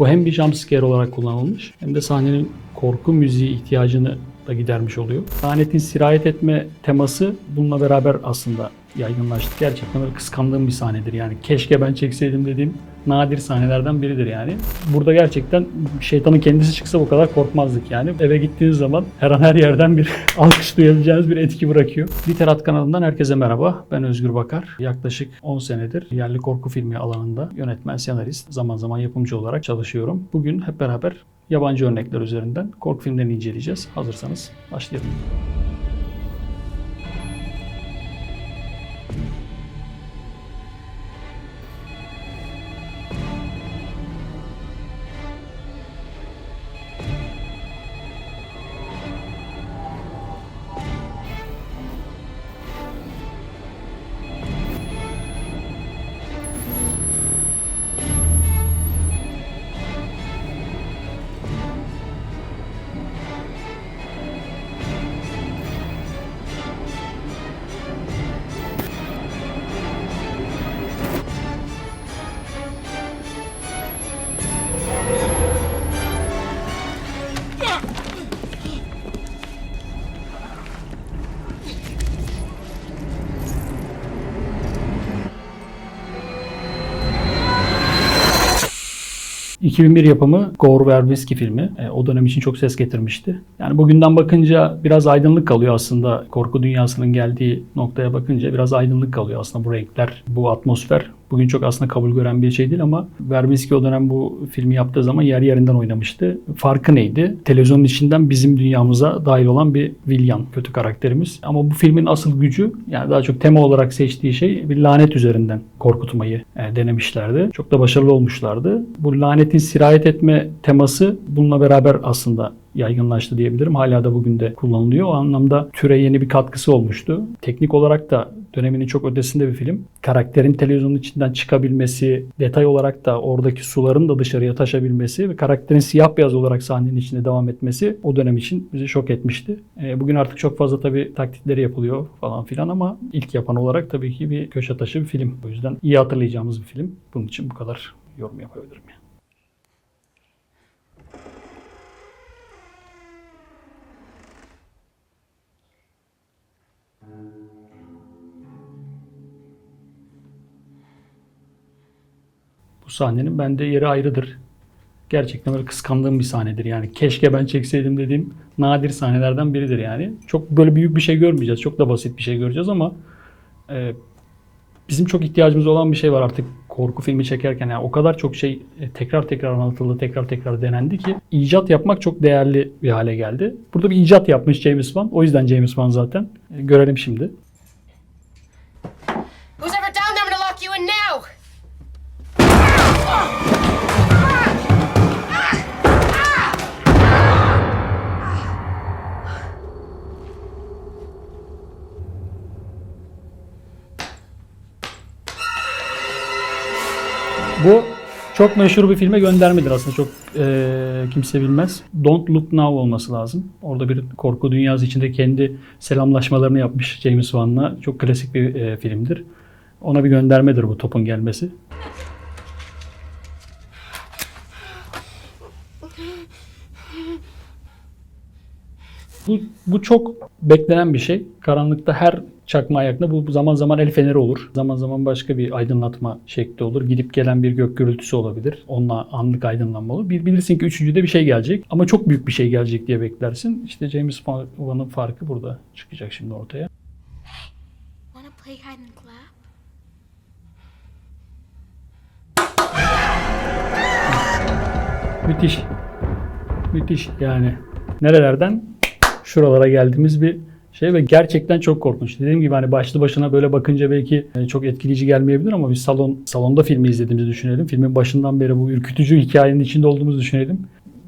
Bu hem bir jumpscare olarak kullanılmış hem de sahnenin korku müziği ihtiyacını da gidermiş oluyor. Lanetin sirayet etme teması bununla beraber aslında yaygınlaştı. Gerçekten böyle kıskandığım bir sahnedir yani. Keşke ben çekseydim dediğim nadir sahnelerden biridir yani. Burada gerçekten şeytanın kendisi çıksa bu kadar korkmazdık yani. Eve gittiğiniz zaman her an her yerden bir alkış duyabileceğiniz bir etki bırakıyor. Literat kanalından herkese merhaba. Ben Özgür Bakar. Yaklaşık 10 senedir yerli korku filmi alanında yönetmen, senarist, zaman zaman yapımcı olarak çalışıyorum. Bugün hep beraber yabancı örnekler üzerinden korku filmlerini inceleyeceğiz. Hazırsanız başlayalım. ...2001 yapımı Gore Verbinski filmi. E, o dönem için çok ses getirmişti. Yani bugünden bakınca biraz aydınlık kalıyor aslında. Korku dünyasının geldiği noktaya bakınca biraz aydınlık kalıyor aslında bu renkler, bu atmosfer. Bugün çok aslında kabul gören bir şey değil ama Verbinski o dönem bu filmi yaptığı zaman yer yerinden oynamıştı. Farkı neydi? Televizyonun içinden bizim dünyamıza dahil olan bir vilyan, kötü karakterimiz. Ama bu filmin asıl gücü yani daha çok tema olarak seçtiği şey bir lanet üzerinden korkutmayı e, denemişlerdi. Çok da başarılı olmuşlardı. Bu lanetin sirayet etme teması bununla beraber aslında yaygınlaştı diyebilirim. Hala da bugün de kullanılıyor. O anlamda türe yeni bir katkısı olmuştu. Teknik olarak da döneminin çok ötesinde bir film. Karakterin televizyonun içinden çıkabilmesi, detay olarak da oradaki suların da dışarıya taşabilmesi ve karakterin siyah beyaz olarak sahnenin içinde devam etmesi o dönem için bizi şok etmişti. E, bugün artık çok fazla tabii taklitleri yapılıyor falan filan ama ilk yapan olarak tabii ki bir köşe taşı bir film. O yüzden iyi hatırlayacağımız bir film. Bunun için bu kadar yorum yapabilirim. Yani. Bu sahnenin bende yeri ayrıdır. Gerçekten böyle kıskandığım bir sahnedir yani. Keşke ben çekseydim dediğim nadir sahnelerden biridir yani. Çok böyle büyük bir şey görmeyeceğiz. Çok da basit bir şey göreceğiz ama e, bizim çok ihtiyacımız olan bir şey var artık korku filmi çekerken. Yani o kadar çok şey e, tekrar tekrar anlatıldı, tekrar tekrar denendi ki icat yapmak çok değerli bir hale geldi. Burada bir icat yapmış James Wan. O yüzden James Wan zaten. E, görelim şimdi. Çok meşhur bir filme göndermedir aslında çok e, kimse bilmez. Don't Look Now olması lazım. Orada bir korku dünyası içinde kendi selamlaşmalarını yapmış James Wan'la. Çok klasik bir e, filmdir. Ona bir göndermedir bu topun gelmesi. Bu, bu çok beklenen bir şey. Karanlıkta her çakma ayakta bu zaman zaman el feneri olur. Zaman zaman başka bir aydınlatma şekli olur. Gidip gelen bir gök gürültüsü olabilir. Onunla anlık aydınlanma olur. Bir bilirsin ki üçüncüde bir şey gelecek. Ama çok büyük bir şey gelecek diye beklersin. İşte James Wan'ın farkı burada çıkacak şimdi ortaya. Müthiş. Müthiş yani. Nerelerden? Şuralara geldiğimiz bir şey ve gerçekten çok korkunç. Dediğim gibi hani başlı başına böyle bakınca belki e, çok etkileyici gelmeyebilir ama biz salon salonda filmi izlediğimizi düşünelim. Filmin başından beri bu ürkütücü hikayenin içinde olduğumuzu düşünelim.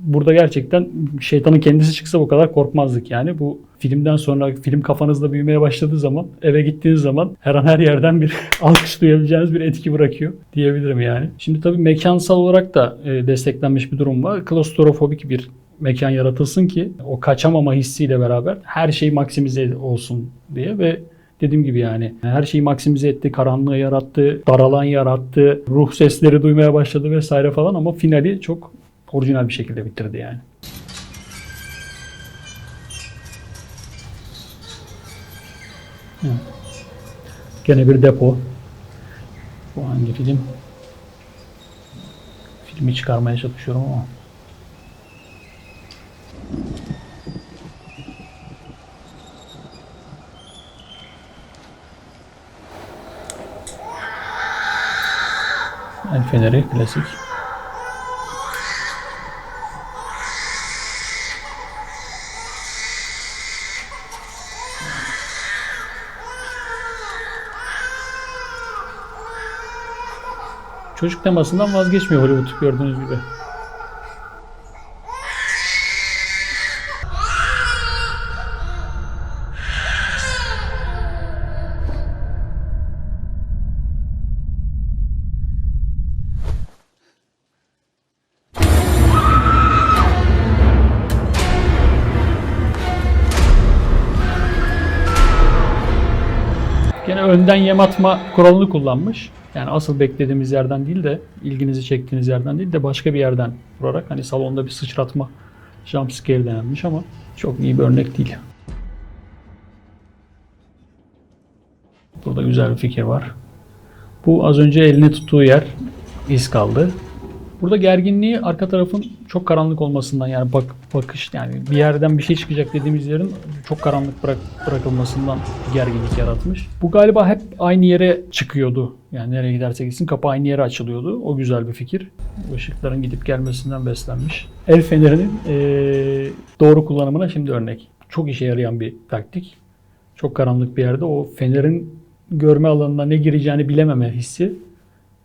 Burada gerçekten şeytanın kendisi çıksa bu kadar korkmazdık yani. Bu filmden sonra film kafanızda büyümeye başladığı zaman eve gittiğiniz zaman her an her yerden bir alkış duyabileceğiniz bir etki bırakıyor diyebilirim yani. Şimdi tabii mekansal olarak da e, desteklenmiş bir durum var. Klostrofobik bir mekan yaratılsın ki o kaçamama hissiyle beraber her şey maksimize olsun diye ve dediğim gibi yani her şeyi maksimize etti, karanlığı yarattı, daralan yarattı, ruh sesleri duymaya başladı vesaire falan ama finali çok orijinal bir şekilde bitirdi yani. Hı. Gene bir depo. Bu hangi film? Filmi çıkarmaya çalışıyorum ama. El Feneri klasik. Çocuk temasından vazgeçmiyor Hollywood gördüğünüz gibi. Önden yem atma kuralını kullanmış. Yani asıl beklediğimiz yerden değil de ilginizi çektiğiniz yerden değil de başka bir yerden vurarak hani salonda bir sıçratma jumpscare denenmiş ama çok iyi bir örnek değil. Burada güzel bir fikir var. Bu az önce eline tuttuğu yer iz kaldı. Burada gerginliği arka tarafın çok karanlık olmasından yani bak bakış yani bir yerden bir şey çıkacak dediğimiz yerin çok karanlık bırak, bırakılmasından gerginlik yaratmış. Bu galiba hep aynı yere çıkıyordu. Yani nereye giderse gitsin kapı aynı yere açılıyordu. O güzel bir fikir. Işıkların gidip gelmesinden beslenmiş. El fenerinin eee, doğru kullanımına şimdi örnek. Çok işe yarayan bir taktik. Çok karanlık bir yerde o fenerin görme alanına ne gireceğini bilememe hissi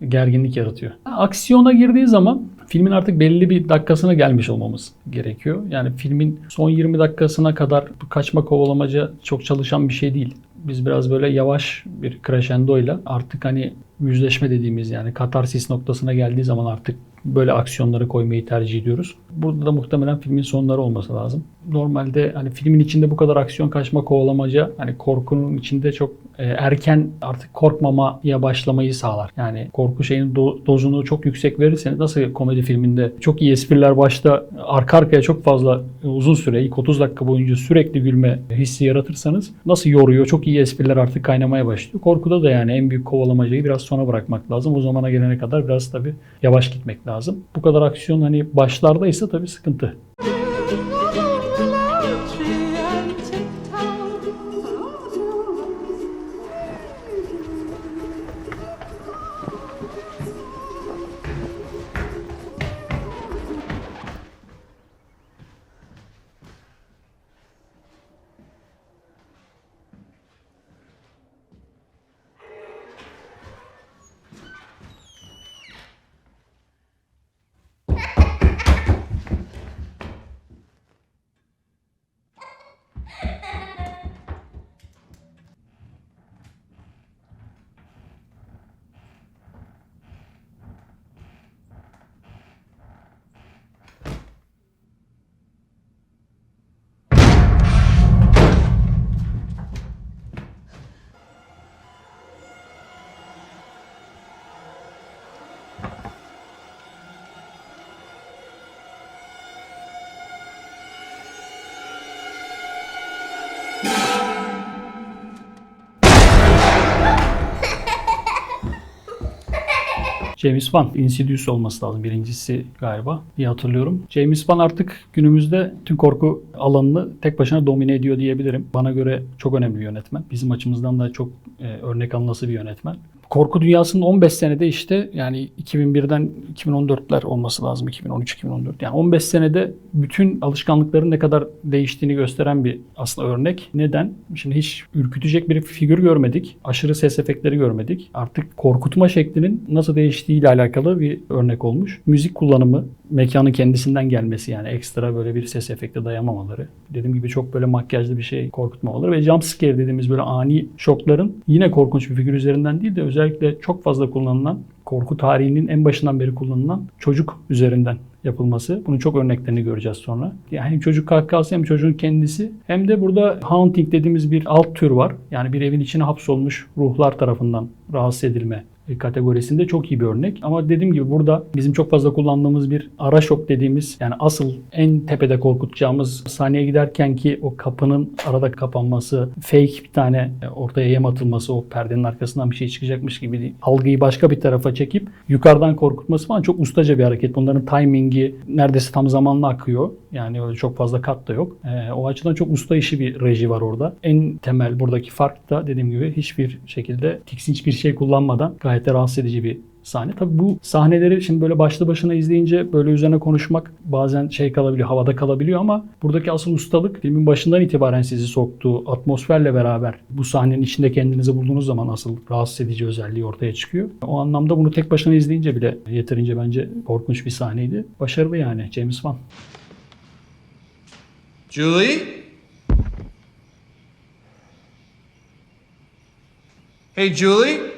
gerginlik yaratıyor. Aksiyona girdiği zaman filmin artık belli bir dakikasına gelmiş olmamız gerekiyor. Yani filmin son 20 dakikasına kadar kaçma kovalamaca çok çalışan bir şey değil. Biz biraz böyle yavaş bir crescendoyla artık hani yüzleşme dediğimiz yani katarsis noktasına geldiği zaman artık böyle aksiyonları koymayı tercih ediyoruz. Burada da muhtemelen filmin sonları olması lazım. Normalde hani filmin içinde bu kadar aksiyon kaçma kovalamaca hani korkunun içinde çok e, erken artık korkmamaya başlamayı sağlar. Yani korku şeyin do- dozunu çok yüksek verirseniz nasıl komedi filminde çok iyi espriler başta arka arkaya çok fazla e, uzun süre ilk 30 dakika boyunca sürekli gülme hissi yaratırsanız nasıl yoruyor çok iyi espriler artık kaynamaya başlıyor. Korkuda da yani en büyük kovalamacayı biraz sona bırakmak lazım. O zamana gelene kadar biraz tabii yavaş gitmek lazım. Bu kadar aksiyon hani başlardaysa tabii sıkıntı. James Wan, Insidious olması lazım birincisi galiba diye hatırlıyorum. James Wan artık günümüzde tüm korku alanını tek başına domine ediyor diyebilirim. Bana göre çok önemli bir yönetmen. Bizim açımızdan da çok e, örnek alınası bir yönetmen. Korku dünyasının 15 senede işte yani 2001'den 2014'ler olması lazım. 2013-2014. Yani 15 senede bütün alışkanlıkların ne kadar değiştiğini gösteren bir aslında örnek. Neden? Şimdi hiç ürkütecek bir figür görmedik. Aşırı ses efektleri görmedik. Artık korkutma şeklinin nasıl değiştiğiyle alakalı bir örnek olmuş. Müzik kullanımı, mekanın kendisinden gelmesi yani ekstra böyle bir ses efekti dayamamaları. Dediğim gibi çok böyle makyajlı bir şey korkutmamaları ve jump scare dediğimiz böyle ani şokların yine korkunç bir figür üzerinden değil de özellikle çok fazla kullanılan korku tarihinin en başından beri kullanılan çocuk üzerinden yapılması. Bunun çok örneklerini göreceğiz sonra. Yani hem çocuk kahkahası hem çocuğun kendisi hem de burada haunting dediğimiz bir alt tür var. Yani bir evin içine hapsolmuş ruhlar tarafından rahatsız edilme kategorisinde çok iyi bir örnek. Ama dediğim gibi burada bizim çok fazla kullandığımız bir ara şok dediğimiz yani asıl en tepede korkutacağımız sahneye giderken ki o kapının arada kapanması, fake bir tane e, ortaya yem atılması, o perdenin arkasından bir şey çıkacakmış gibi algıyı başka bir tarafa çekip yukarıdan korkutması falan çok ustaca bir hareket. Bunların timingi neredeyse tam zamanlı akıyor. Yani öyle çok fazla kat da yok. E, o açıdan çok usta işi bir reji var orada. En temel buradaki fark da dediğim gibi hiçbir şekilde tiksinç bir şey kullanmadan gayet de rahatsız edici bir sahne. Tabii bu sahneleri şimdi böyle başlı başına izleyince böyle üzerine konuşmak bazen şey kalabiliyor, havada kalabiliyor ama buradaki asıl ustalık filmin başından itibaren sizi soktuğu atmosferle beraber bu sahnenin içinde kendinizi bulduğunuz zaman asıl rahatsız edici özelliği ortaya çıkıyor. O anlamda bunu tek başına izleyince bile yeterince bence korkunç bir sahneydi. Başarılı yani James Wan. Julie? Hey, Julie?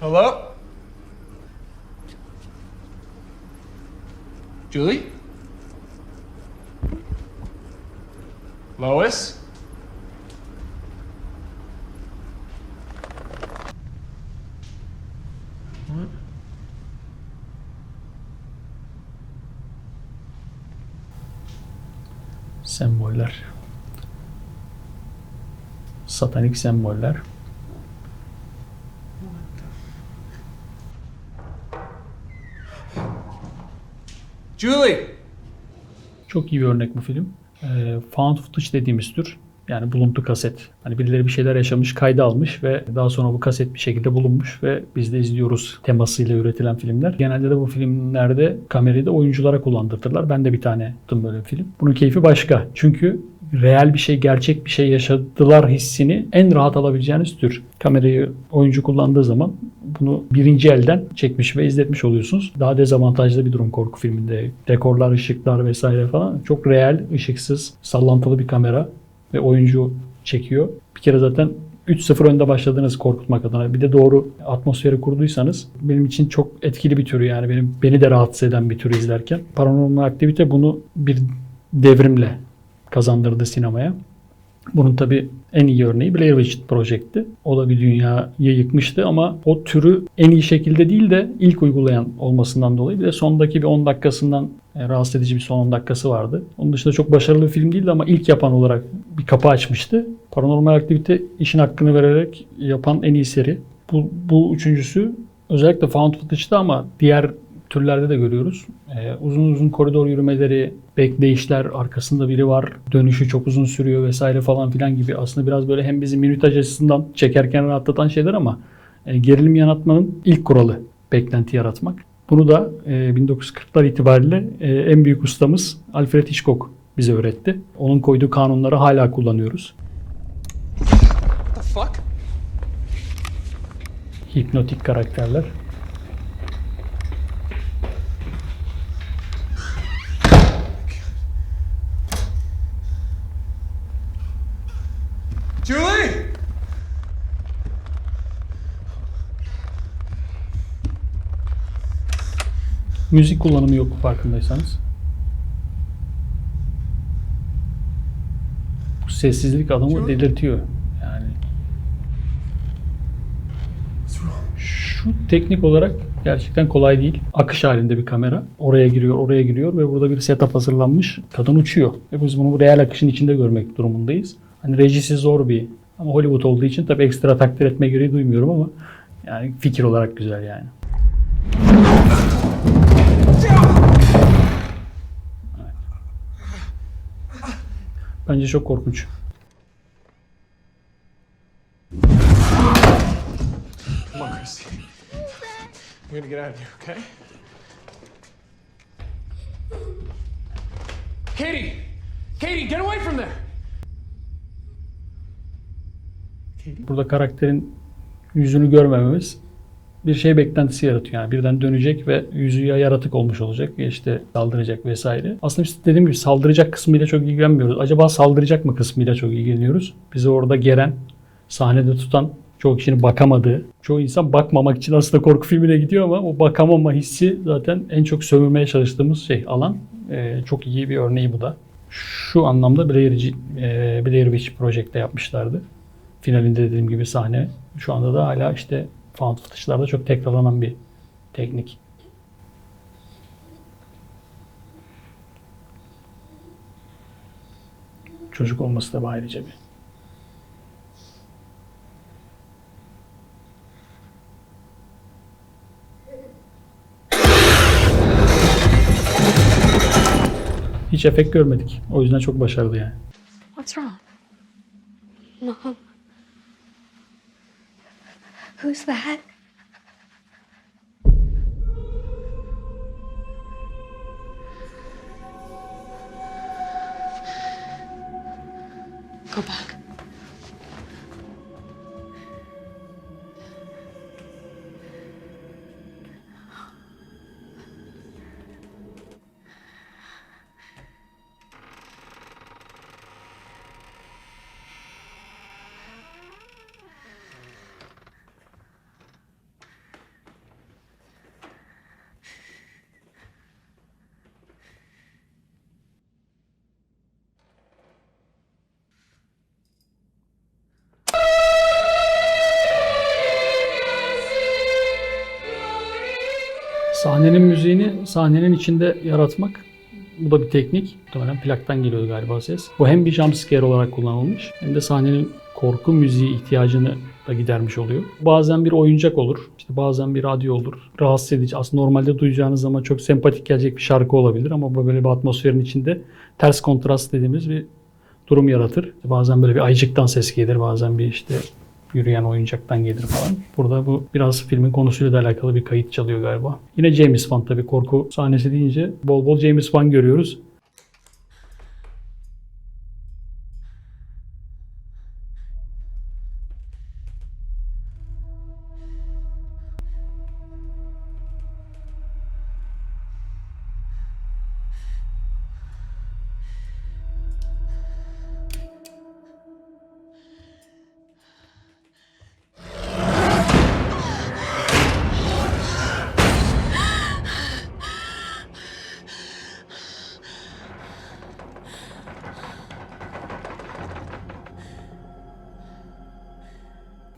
Hello? Julie? Lois? Semboller. Satanik semboller. Julie! Çok iyi bir örnek bu film. Ee, found footage dediğimiz tür. Yani buluntu kaset. Hani birileri bir şeyler yaşamış, kayda almış ve daha sonra bu kaset bir şekilde bulunmuş ve biz de izliyoruz temasıyla üretilen filmler. Genelde de bu filmlerde kamerayı da oyunculara kullandırtırlar. Ben de bir tane yaptım böyle bir film. Bunun keyfi başka. Çünkü real bir şey, gerçek bir şey yaşadılar hissini en rahat alabileceğiniz tür. Kamerayı oyuncu kullandığı zaman bunu birinci elden çekmiş ve izletmiş oluyorsunuz. Daha dezavantajlı bir durum korku filminde. Dekorlar, ışıklar vesaire falan. Çok real, ışıksız, sallantılı bir kamera ve oyuncu çekiyor. Bir kere zaten 3-0 önde başladınız korkutmak adına. Bir de doğru atmosferi kurduysanız benim için çok etkili bir tür yani benim beni de rahatsız eden bir tür izlerken. Paranormal aktivite bunu bir devrimle kazandırdı sinemaya. Bunun tabi en iyi örneği Blair Witch Project'ti. O da bir dünyayı yıkmıştı ama o türü en iyi şekilde değil de ilk uygulayan olmasından dolayı bir de sondaki bir 10 dakikasından e, rahatsız edici bir son 10 dakikası vardı. Onun dışında çok başarılı bir film değildi ama ilk yapan olarak bir kapı açmıştı. Paranormal aktivite işin hakkını vererek yapan en iyi seri. Bu, bu üçüncüsü özellikle found footage'da ama diğer türlerde de görüyoruz. Ee, uzun uzun koridor yürümeleri, bekleyişler, arkasında biri var, dönüşü çok uzun sürüyor vesaire falan filan gibi aslında biraz böyle hem bizi minütaj açısından çekerken rahatlatan şeyler ama e, gerilim yaratmanın ilk kuralı beklenti yaratmak. Bunu da e, 1940'lar itibariyle e, en büyük ustamız Alfred Hitchcock bize öğretti. Onun koyduğu kanunları hala kullanıyoruz. Hipnotik karakterler. Julie! Müzik kullanımı yok farkındaysanız. Bu sessizlik adamı delirtiyor. Yani şu teknik olarak gerçekten kolay değil. Akış halinde bir kamera. Oraya giriyor, oraya giriyor ve burada bir setup hazırlanmış. Kadın uçuyor. Ve biz bunu bu real akışın içinde görmek durumundayız. Hani rejisi zor bir ama Hollywood olduğu için tabii ekstra takdir etme gereği duymuyorum ama yani fikir olarak güzel yani. Bence çok korkunç. Come on, Christy. We're gonna get out of here, okay? Katie! Katie, get away from there! Burada karakterin yüzünü görmememiz bir şey beklentisi yaratıyor. Yani birden dönecek ve yüzü ya yaratık olmuş olacak ya işte saldıracak vesaire. Aslında biz dediğim gibi saldıracak kısmıyla çok ilgilenmiyoruz. Acaba saldıracak mı kısmıyla çok ilgileniyoruz. Bizi orada geren, sahnede tutan Çoğu kişinin bakamadığı, çoğu insan bakmamak için aslında korku filmine gidiyor ama o bakamama hissi zaten en çok sövmeye çalıştığımız şey alan. Ee, çok iyi bir örneği bu da. Şu anlamda Blair, e, Blair Witch Project'te yapmışlardı. Finalinde dediğim gibi sahne. Şu anda da hala işte found footage'larda çok tekrarlanan bir teknik. Çocuk olması da ayrıca bir. Hiç efekt görmedik. O yüzden çok başarılı yani. What's wrong? Mom. Who's that? Go back. Sahnenin müziğini sahnenin içinde yaratmak bu da bir teknik. Muhtemelen plaktan geliyor galiba ses. Bu hem bir jumpscare olarak kullanılmış hem de sahnenin korku müziği ihtiyacını da gidermiş oluyor. Bazen bir oyuncak olur. işte bazen bir radyo olur. Rahatsız edici. Aslında normalde duyacağınız zaman çok sempatik gelecek bir şarkı olabilir ama böyle bir atmosferin içinde ters kontrast dediğimiz bir durum yaratır. Bazen böyle bir ayıcıktan ses gelir. Bazen bir işte yürüyen oyuncaktan gelir falan. Burada bu biraz filmin konusuyla da alakalı bir kayıt çalıyor galiba. Yine James Wan tabii korku sahnesi deyince bol bol James Wan görüyoruz.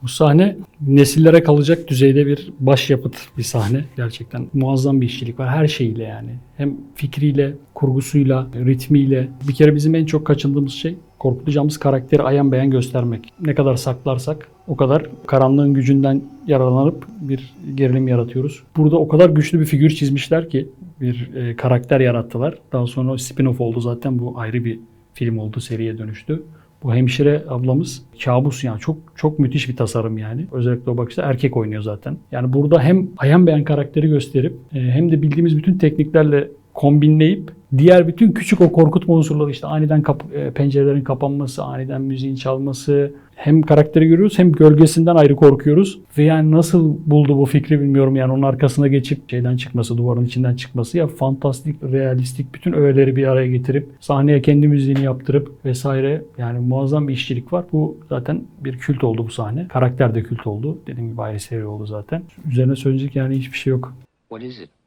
Bu sahne nesillere kalacak düzeyde bir başyapıt bir sahne. Gerçekten muazzam bir işçilik var her şeyiyle yani. Hem fikriyle, kurgusuyla, ritmiyle. Bir kere bizim en çok kaçındığımız şey korkutacağımız karakteri ayan beyan göstermek. Ne kadar saklarsak o kadar karanlığın gücünden yararlanıp bir gerilim yaratıyoruz. Burada o kadar güçlü bir figür çizmişler ki bir e, karakter yarattılar. Daha sonra spin-off oldu zaten bu ayrı bir film oldu, seriye dönüştü. Bu hemşire ablamız kabus yani çok çok müthiş bir tasarım yani. Özellikle o bakışta erkek oynuyor zaten. Yani burada hem ayan beyan karakteri gösterip e, hem de bildiğimiz bütün tekniklerle kombinleyip diğer bütün küçük o korkutma unsurları işte aniden kap- e, pencerelerin kapanması, aniden müziğin çalması hem karakteri görüyoruz hem gölgesinden ayrı korkuyoruz. Ve yani nasıl buldu bu fikri bilmiyorum yani onun arkasına geçip şeyden çıkması, duvarın içinden çıkması ya fantastik, realistik bütün öğeleri bir araya getirip sahneye kendi müziğini yaptırıp vesaire yani muazzam bir işçilik var. Bu zaten bir kült oldu bu sahne. Karakter de kült oldu. Dediğim gibi ayrı seri oldu zaten. Üzerine söyleyecek yani hiçbir şey yok. What is it?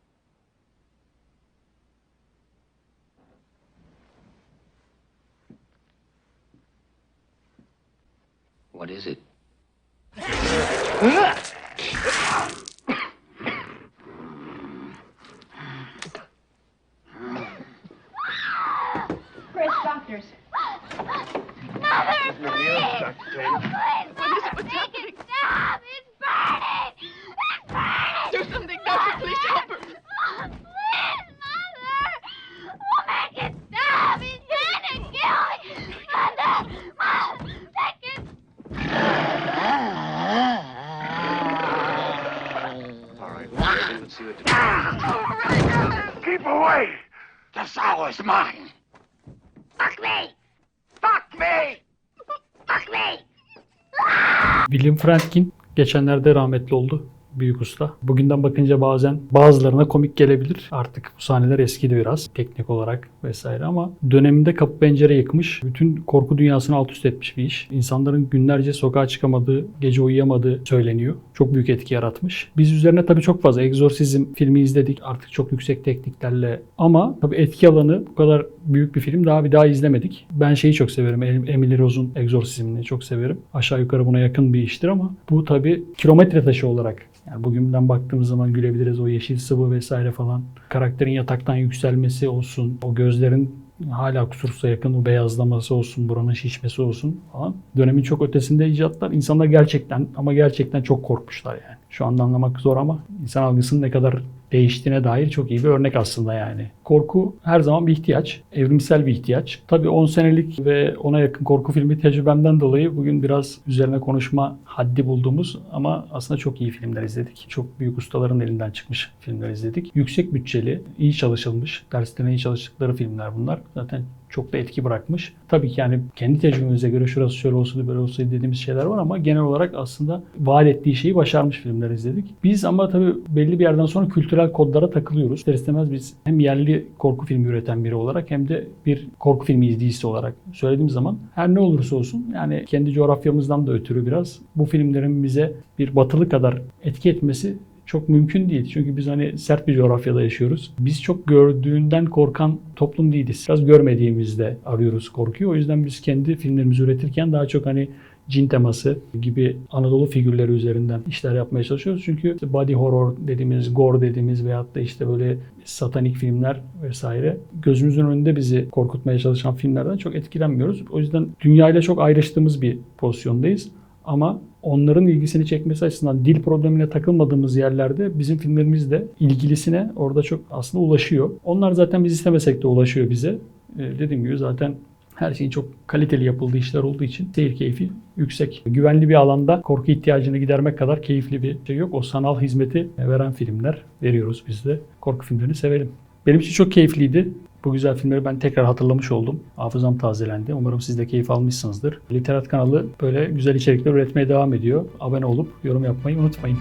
What is it? William Friedkin geçenlerde rahmetli oldu. Büyük usta. Bugünden bakınca bazen bazılarına komik gelebilir. Artık bu sahneler eskidi biraz teknik olarak vesaire ama döneminde kapı pencere yıkmış. Bütün korku dünyasını alt üst etmiş bir iş. İnsanların günlerce sokağa çıkamadığı, gece uyuyamadığı söyleniyor. Çok büyük etki yaratmış. Biz üzerine tabii çok fazla Exorcism filmi izledik. Artık çok yüksek tekniklerle ama tabii etki alanı bu kadar büyük bir film daha bir daha izlemedik. Ben şeyi çok severim. Em- Emily Rose'un Exorcism'ini çok severim. Aşağı yukarı buna yakın bir iştir ama bu tabii kilometre taşı olarak yani bugünden baktığımız zaman gülebiliriz o yeşil sıvı vesaire falan. Karakterin yataktan yükselmesi olsun, o gözlerin hala kusursuza yakın o beyazlaması olsun, buranın şişmesi olsun falan. Dönemin çok ötesinde icatlar. İnsanlar gerçekten ama gerçekten çok korkmuşlar yani. Şu anda anlamak zor ama insan algısının ne kadar değiştiğine dair çok iyi bir örnek aslında yani. Korku her zaman bir ihtiyaç. Evrimsel bir ihtiyaç. Tabii 10 senelik ve ona yakın korku filmi tecrübemden dolayı bugün biraz üzerine konuşma haddi bulduğumuz ama aslında çok iyi filmler izledik. Çok büyük ustaların elinden çıkmış filmler izledik. Yüksek bütçeli, iyi çalışılmış, derslerine iyi çalıştıkları filmler bunlar. Zaten çok da etki bırakmış. Tabii ki yani kendi tecrübemize göre şurası şöyle olsaydı böyle olsaydı dediğimiz şeyler var ama genel olarak aslında vaat ettiği şeyi başarmış filmler izledik. Biz ama tabii belli bir yerden sonra kültürel kodlara takılıyoruz. İster istemez biz hem yerli korku filmi üreten biri olarak hem de bir korku filmi izleyicisi olarak söylediğim zaman her ne olursa olsun yani kendi coğrafyamızdan da ötürü biraz bu filmlerin bize bir batılı kadar etki etmesi çok mümkün değil. Çünkü biz hani sert bir coğrafyada yaşıyoruz. Biz çok gördüğünden korkan toplum değiliz. Biraz görmediğimizde arıyoruz korkuyu. O yüzden biz kendi filmlerimizi üretirken daha çok hani cin teması gibi Anadolu figürleri üzerinden işler yapmaya çalışıyoruz. Çünkü işte body horror dediğimiz, gore dediğimiz veyahut da işte böyle satanik filmler vesaire gözümüzün önünde bizi korkutmaya çalışan filmlerden çok etkilenmiyoruz. O yüzden dünyayla çok ayrıştığımız bir pozisyondayız. Ama onların ilgisini çekmesi açısından dil problemine takılmadığımız yerlerde bizim filmlerimiz de ilgilisine orada çok aslında ulaşıyor. Onlar zaten biz istemesek de ulaşıyor bize. Ee, dediğim gibi zaten her şeyin çok kaliteli yapıldığı işler olduğu için seyir keyfi yüksek. Güvenli bir alanda korku ihtiyacını gidermek kadar keyifli bir şey yok. O sanal hizmeti veren filmler veriyoruz biz de. Korku filmlerini sevelim. Benim için çok keyifliydi. Bu güzel filmleri ben tekrar hatırlamış oldum. Hafızam tazelendi. Umarım siz de keyif almışsınızdır. Literat kanalı böyle güzel içerikler üretmeye devam ediyor. Abone olup yorum yapmayı unutmayın.